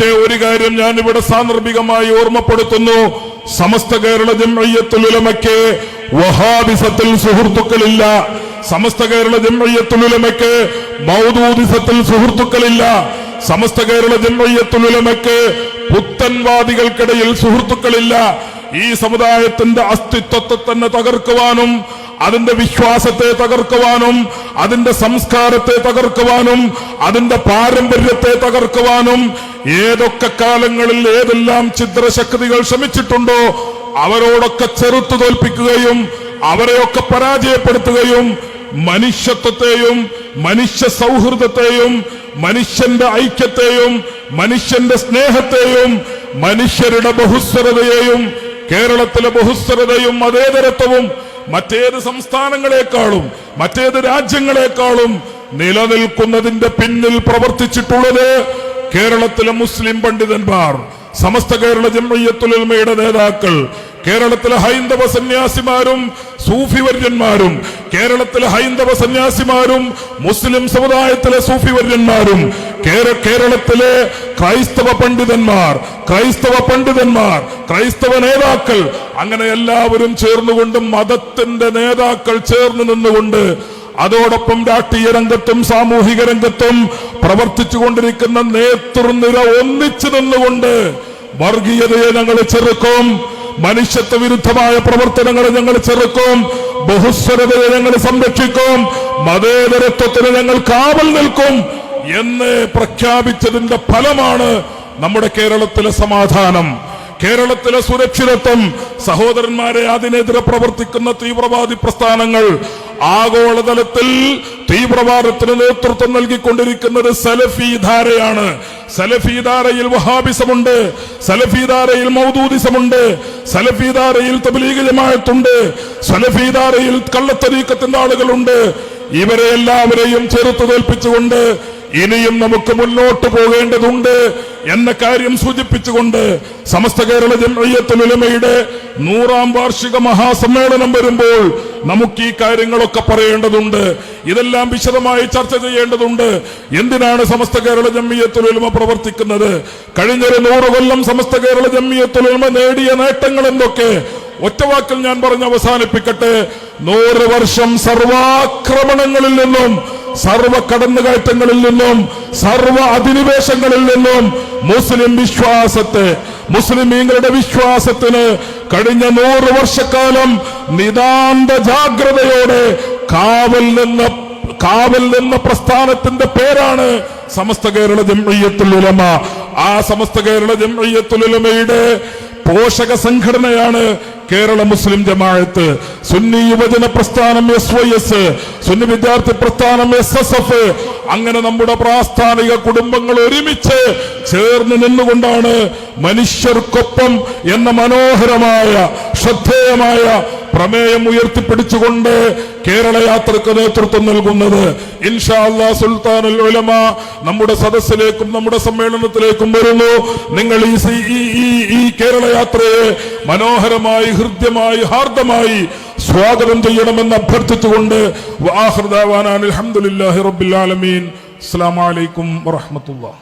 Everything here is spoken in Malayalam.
പക്ഷേ ഒരു കാര്യം ഞാൻ ഇവിടെ സാന്ദർഭികമായി ഓർമ്മപ്പെടുത്തുന്നു. സമസ്ത കേരള ജംഅയ്യത്തുലമയ്ക്ക് വഹാബിസത്തിൽ സുഹൃത്തുക്കളില്ല. സമസ്ത കേരള ജംഅയ്യത്തുലമയ്ക്ക് മൗദൂദിസത്തിൽ സുഹൃത്തുക്കളില്ല. സമസ്ത കേരള ജംഅയ്യത്തുലമയ്ക്ക് പുത്തൻവാദികൾക്കിടയിൽ സുഹൃത്തുക്കളില്ല. ഈ സമുദായത്തിന്റെ അസ്തിത്വത്തെ തന്നെ തകർക്കുവാനും അതിന്റെ വിശ്വാസത്തെ തകർക്കുവാനും അതിന്റെ സംസ്കാരത്തെ തകർക്കുവാനും അതിന്റെ പാരമ്പര്യത്തെ തകർക്കുവാനും ഏതൊക്കെ കാലങ്ങളിൽ ഏതെല്ലാം ചിത്രശക്തികൾ ശ്രമിച്ചിട്ടുണ്ടോ അവരോടൊക്കെ ചെറുത്തു തോൽപ്പിക്കുകയും അവരെയൊക്കെ പരാജയപ്പെടുത്തുകയും മനുഷ്യത്വത്തെയും മനുഷ്യ സൗഹൃദത്തെയും മനുഷ്യന്റെ ഐക്യത്തെയും മനുഷ്യന്റെ സ്നേഹത്തെയും മനുഷ്യരുടെ ബഹുസ്വരതയെയും കേരളത്തിലെ ബഹുസ്വരതയും മതേതരത്വവും മറ്റേത് സംസ്ഥാനങ്ങളെക്കാളും മറ്റേത് രാജ്യങ്ങളെക്കാളും നിലനിൽക്കുന്നതിന്റെ പിന്നിൽ പ്രവർത്തിച്ചിട്ടുള്ളത് കേരളത്തിലെ മുസ്ലിം പണ്ഡിതന്മാർ സമസ്ത കേരള ജമ്മയ്യത്തുലമയുടെ നേതാക്കൾ കേരളത്തിലെ ഹൈന്ദവ സന്യാസിമാരും സൂഫിവര്യന്മാരും കേരളത്തിലെ ഹൈന്ദവ സന്യാസിമാരും മുസ്ലിം സമുദായത്തിലെ സൂഫിവര്യന്മാരും കേര- കേരളത്തിലെ ക്രൈസ്തവ പണ്ഡിതന്മാർ ക്രൈസ്തവ പണ്ഡിതന്മാർ ക്രൈസ്തവ നേതാക്കൾ അങ്ങനെ എല്ലാവരും ചേർന്നുകൊണ്ട് മതത്തിന്റെ നേതാക്കൾ ചേർന്ന് നിന്നുകൊണ്ട് അതോടൊപ്പം രാഷ്ട്രീയ രംഗത്തും സാമൂഹിക രംഗത്തും പ്രവർത്തിച്ചു കൊണ്ടിരിക്കുന്ന നേതൃനിര ഒന്നിച്ചു നിന്നുകൊണ്ട് വർഗീയതയെ ഞങ്ങൾ ചെറുക്കും. മനുഷ്യത്വ വിരുദ്ധമായ പ്രവർത്തനങ്ങളെ ഞങ്ങൾ ചെറുക്കും ബഹുസ്വരതയെ ഞങ്ങൾ സംരക്ഷിക്കും മതേതരത്വത്തിന് ഞങ്ങൾ കാവൽ നിൽക്കും എന്ന് പ്രഖ്യാപിച്ചതിന്റെ ഫലമാണ് നമ്മുടെ കേരളത്തിലെ സമാധാനം. കേരളത്തിലെ സുരക്ഷിതത്വം സഹോദരന്മാരെ അതിനെതിരെ പ്രവർത്തിക്കുന്ന തീവ്രവാദി പ്രസ്ഥാനങ്ങൾ ആഗോളതലത്തിൽ തീവ്രവാദത്തിന് നേതൃത്വം നൽകിക്കൊണ്ടിരിക്കുന്നത് സലഫി ധാരയാണ്. സലഫി ധാരയിൽ വഹാബിസമുണ്ട് സലഫി ധാരയിൽ മൗദൂദിസമുണ്ട് സലഫി ധാരയിൽ തബ്ലീഗ് ജമാഅത്തുണ്ട് സലഫി ധാരയിൽ കള്ളത്തരീക്കത്തിന്റെ ആളുകളുണ്ട്. ഇവരെ എല്ലാവരെയും ചെറുത്തു തോൽപ്പിച്ചുകൊണ്ട് ഇനിയും നമുക്ക് മുന്നോട്ട് പോകേണ്ടതുണ്ട് എന്ന കാര്യം സൂചിപ്പിച്ചുകൊണ്ട് സമസ്ത കേരള ജംഅയ്യത്തുലമയുടെ നൂറാം വാർഷിക മഹാസമ്മേളനം വരുമ്പോൾ നമുക്ക് ഈ കാര്യങ്ങളൊക്കെ പറയേണ്ടതുണ്ട്. ഇതെല്ലാം വിശദമായി ചർച്ച ചെയ്യേണ്ടതുണ്ട്. എന്തിനാണ് സമസ്ത കേരള ജമ്മിയത്തുലമ പ്രവർത്തിക്കുന്നത്? കഴിഞ്ഞൊരു നൂറ് കൊല്ലം സമസ്ത കേരള ജമ്മിയത്തുലമ നേടിയ നേട്ടങ്ങൾ എന്തൊക്കെ? ഒറ്റവാക്കിൽ ഞാൻ പറഞ്ഞ് അവസാനിപ്പിക്കട്ടെ. നൂറ് വർഷം സർവാക്രമണങ്ങളിൽ നിന്നും സർവ കടന്നുകയറ്റങ്ങളിൽ നിന്നും സർവ അധിനിവേശങ്ങളിൽ നിന്നും മുസ്ലിം വിശ്വാസത്തെ മുസ്ലിമീങ്ങളുടെ വിശ്വാസത്തിന് കഴിഞ്ഞ നൂറ് വർഷക്കാലം നിതാന്ത ജാഗ്രതയോടെ കാവൽ നിന്ന കാവൽ നിന്ന പ്രസ്ഥാനത്തിന്റെ പേരാണ് സമസ്ത കേരള ജംഇയ്യത്തുൽ ഉലമ. ആ സമസ്ത കേരള ജംഇയ്യത്തുൽ ഉലമയുടെ പോഷക സംഘടനയാണ് കേരള മുസ്ലിം ജമാഅത്ത്. സുന്നി യുവജന പ്രസ്ഥാനം എസ് വൈ എസ് സുന്നി വിദ്യാർത്ഥി പ്രസ്ഥാനം എസ് എസ് എഫ് അങ്ങനെ നമ്മുടെ പ്രാസ്ഥാനിക കുടുംബങ്ങൾ ഒരുമിച്ച് ചേർന്ന് നിന്നുകൊണ്ടാണ് മനുഷ്യർക്കൊപ്പം എന്ന മനോഹരമായ ശ്രദ്ധേയമായ പ്രമേയം ഉയർത്തിപ്പിടിച്ചുകൊണ്ട് കേരള യാത്രയ്ക്ക് നേതൃത്വം നൽകുന്നത്. ഇൻഷാ അല്ലാ സുൽത്താനുൽ ഉലമ നമ്മുടെ സദസ്സിലേക്കും നമ്മുടെ സമ്മേളനത്തിലേക്കും വരുന്നു. നിങ്ങൾ ഈ കേരള യാത്രയെ മനോഹരമായി ഹൃദ്യമായി ഹാർദമായി സ്വാഗതം ചെയ്യണമെന്ന് അഭ്യർത്ഥിച്ചുകൊണ്ട് അലഹമുല്ലാഹി റബ്ബിൽ ആലമീൻ. അസ്സലാമു അലൈക്കും വറഹ്മത്തുള്ളാഹി.